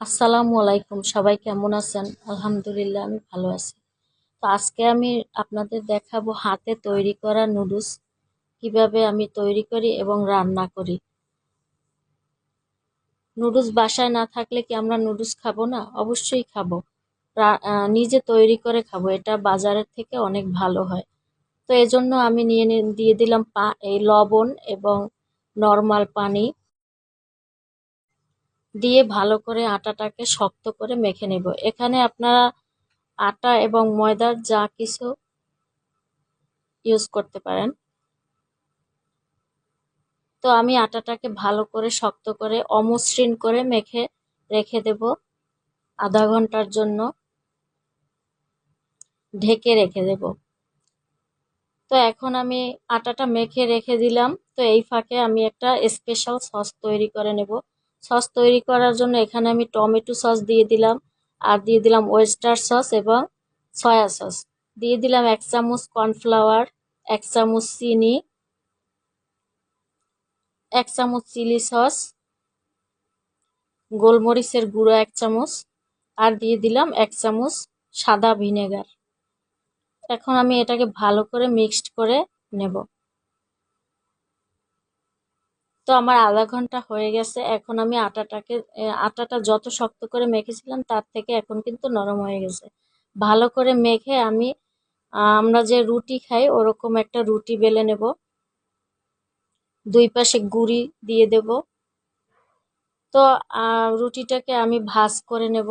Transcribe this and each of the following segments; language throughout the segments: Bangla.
আসসালামু আলাইকুম, সবাই কেমন আছেন? আলহামদুলিল্লাহ, আমি ভালো আছি। তো আজকে আমি আপনাদের দেখাবো হাতে তৈরি করা নুডলস, কীভাবে আমি তৈরি করি এবং রান্না করি। নুডলস বাসায় না থাকলে কি আমরা নুডলস খাব না? অবশ্যই খাব। নিজে তৈরি করে খাব, এটা বাজারের থেকে অনেক ভালো হয়। তো এজন্য আমি নিয়ে দিয়ে দিলাম পা, এই লবণ এবং নর্মাল পানি। দিয়ে ভালো করে আটাটাকে শক্ত করে মেখে নেব। এখানে আপনারা আটা এবং ময়দার যা কিছু ইউজ করতে পারেন। তো আমি আটাটাকে ভালো করে শক্ত করে অমসৃণ করে মেখে রেখে দেব আধা ঘণ্টার জন্য। ঢেকে রেখে দেব। তো এখন আমি আটাটা মেখে রেখে দিলাম। তো এই ফাঁকে আমি একটা স্পেশাল সস তৈরি করে নেব। সস তৈরি করার জন্য এখানে আমি টমেটো সস দিয়ে দিলাম, আর দিয়ে দিলাম ওয়েস্টার সস এবং সয়া সস। দিয়ে দিলাম এক চামচ কর্নফ্লাওয়ার এক চামচ চিনি, এক চামচ চিলি সস গোলমরিচের গুঁড়ো এক চামচ, আর দিয়ে দিলাম এক চামচ সাদা ভিনেগার। এখন আমি এটাকে ভালো করে মিক্সড করে নেব। তো আমার আধা ঘণ্টা হয়ে গেছে। এখন আমি আটাটাকে আটাটা যত শক্ত করে মেখেছিলাম তার থেকে এখন কিন্তু নরম হয়ে গেছে। ভালো করে মেখে আমি আমরা যে রুটি খাই ওরকম একটা রুটি বেলে নেব। দুই পাশে গুড়ি দিয়ে দেব। তো রুটিটাকে আমি ভাজ করে নেব।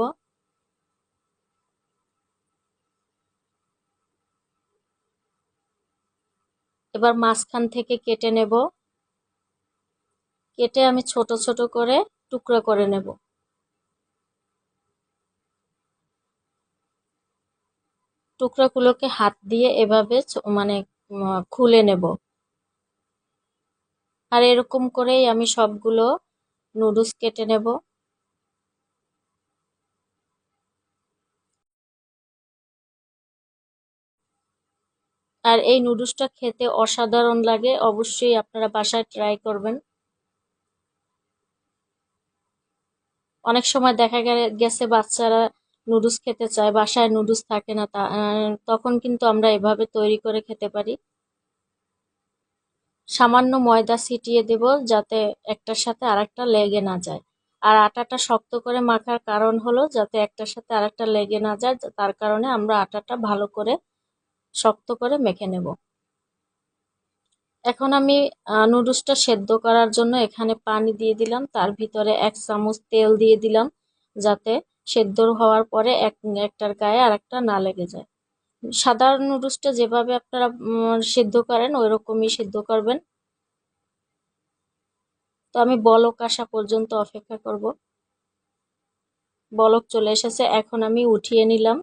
এবার মাঝখান থেকে কেটে নেব। কেটে আমি ছোট ছোট করে টুকরো করে নেব। টুকরাগুলোকে হাত দিয়ে এভাবে মানে খুলে নেব। আর এরকম করেই আমি সবগুলো নুডলস কেটে নেব। আর এই নুডলসটা খেতে অসাধারণ লাগে। অবশ্যই আপনারা বাসায় ট্রাই করবেন। অনেক সময় দেখা গেছে বাচ্চারা নুডলস খেতে চায়, বাসায় নুডলস থাকে না তা তখন কিন্তু আমরা এভাবে তৈরি করে খেতে পারি। সামান্য ময়দা ছিটিয়ে দেব যাতে একটার সাথে আরেকটা লেগে না যায়। আর আটাটা শক্ত করে মাখার কারণ হলো যাতে একটার সাথে আরেকটা লেগে না যায়, তার কারণে আমরা আটাটা ভালো করে শক্ত করে মেখে নেব। এখন আমি নুডলসটা সেদ্ধ করার জন্য এখানে পানি দিয়ে দিলাম। তার ভিতরে এক চামচ তেল দিয়ে দিলাম যাতে সেদ্ধ হওয়ার পরে এক, একটার গায়ে আর একটা না লেগে যায়। সাধারণ নুডলসটা যেভাবে আপনারা সেদ্ধ করেন ওই রকমই সেদ্ধ করবেন। তো আমি বলক আসা পর্যন্ত অপেক্ষা করব। বলক চলে এসেছে, এখন আমি উঠিয়ে নিলাম।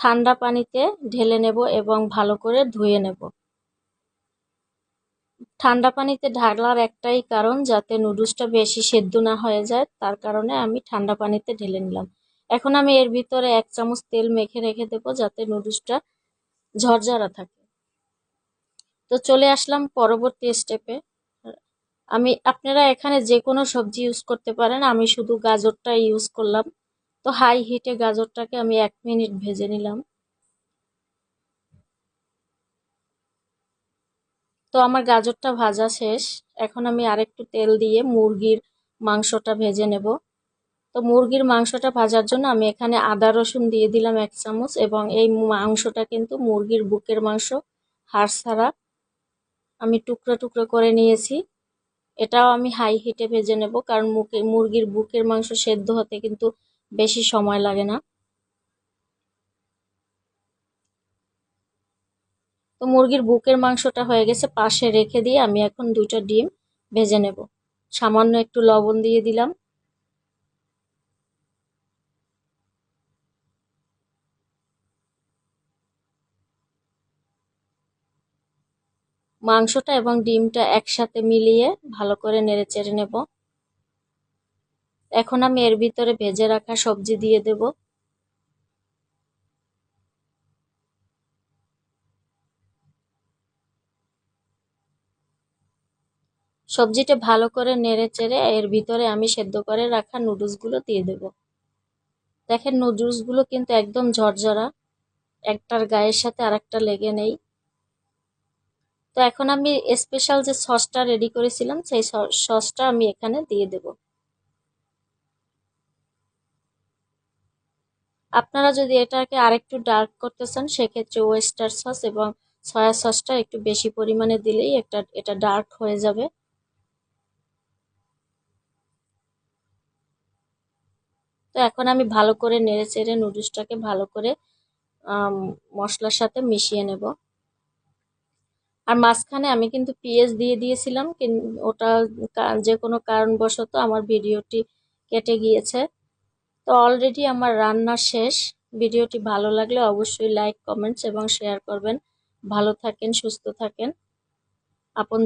ঠান্ডা পানিতে ঢেলে নেব এবং ভালো করে ধুয়ে নেব। ঠান্ডা পানিতে ঢাকলার একটাই কারণ যাতে নুডলসটা বেশি সেদ্ধ না হয়ে যায়, তার কারণে আমি ঠান্ডা পানিতে ঢেলে নিলাম। এখন আমি এর ভিতরে এক চামচ তেল মেখে রেখে দেবো যাতে নুডলসটা ঝরঝরা থাকে। তো চলে আসলাম পরবর্তী স্টেপে। আমি, আপনারা এখানে যে কোনো সবজি ইউজ করতে পারেন, আমি শুধু গাজরটা ইউজ করলাম। তো হাই হিটে গাজরটাকে আমি এক মিনিট ভেজে নিলাম। তো আমার গাজরটা ভাজা শেষ। এখন আমি আরেকটু তেল দিয়ে মুরগির মাংসটা ভেজে নেব। তো মুরগির মাংসটা ভাজার জন্য আমি এখানে আদা রসুন দিয়ে দিলাম এক চামচ এবং এই মাংসটা কিন্তু মুরগির বুকের মাংস, হাড় ছাড়া। আমি টুকরো টুকরো করে নিয়েছি। এটাও আমি হাই হিটে ভেজে নেব কারণ মুরগির বুকের মাংস সেদ্ধ হতে কিন্তু বেশি সময় লাগে না। তো মুরগির বুকের মাংসটা হয়ে গেছে, পাশে রেখে দিয়ে আমি এখন দুইটা ডিম ভেজে নেব। সামান্য একটু লবণ দিয়ে দিলাম। মাংসটা এবং ডিমটা একসাথে মিলিয়ে ভালো করে নেড়ে চেড়ে নেব। এখন আমি এর ভিতরে ভেজে রাখা সবজি দিয়ে দেব। সবজিটা ভালো করে নেড়ে চেড়ে এর ভিতরে আমি সেদ্ধ করে রাখা নুডলসগুলো দিয়ে দেব। দেখেন নুডলসগুলো কিন্তু একদম ঝরঝরা, একটার গায়ের সাথে আরেকটা লেগে নেই। তো এখন আমি স্পেশাল যে সসটা রেডি করেছিলাম, সেই সসটা আমি এখানে দিয়ে দেব। আপনারা যদি এটাকে আরেকটু ডার্ক করতে চান, সেক্ষেত্রে ওয়েস্টার সস এবং সয়া সসটা একটু বেশি পরিমাণে দিলেই একটা, এটা ডার্ক হয়ে যাবে। তো এখন আমি ভালো করে নেড়ে চেড়ে নুডলসটাকে ভালো করে মশলার সাথে মিশিয়ে নেব। আর মাঝখানে আমি কিন্তু পেঁয়াজ দিয়ে দিয়েছিলাম ওটা যে কোনো কারণবশত আমার ভিডিওটি কেটে গিয়েছে। তো অলরেডি আমার রান্না শেষ। ভিডিওটি ভালো লাগলে অবশ্যই লাইক কমেন্টস এবং শেয়ার করবেন। ভালো থাকেন, সুস্থ থাকেন। আপন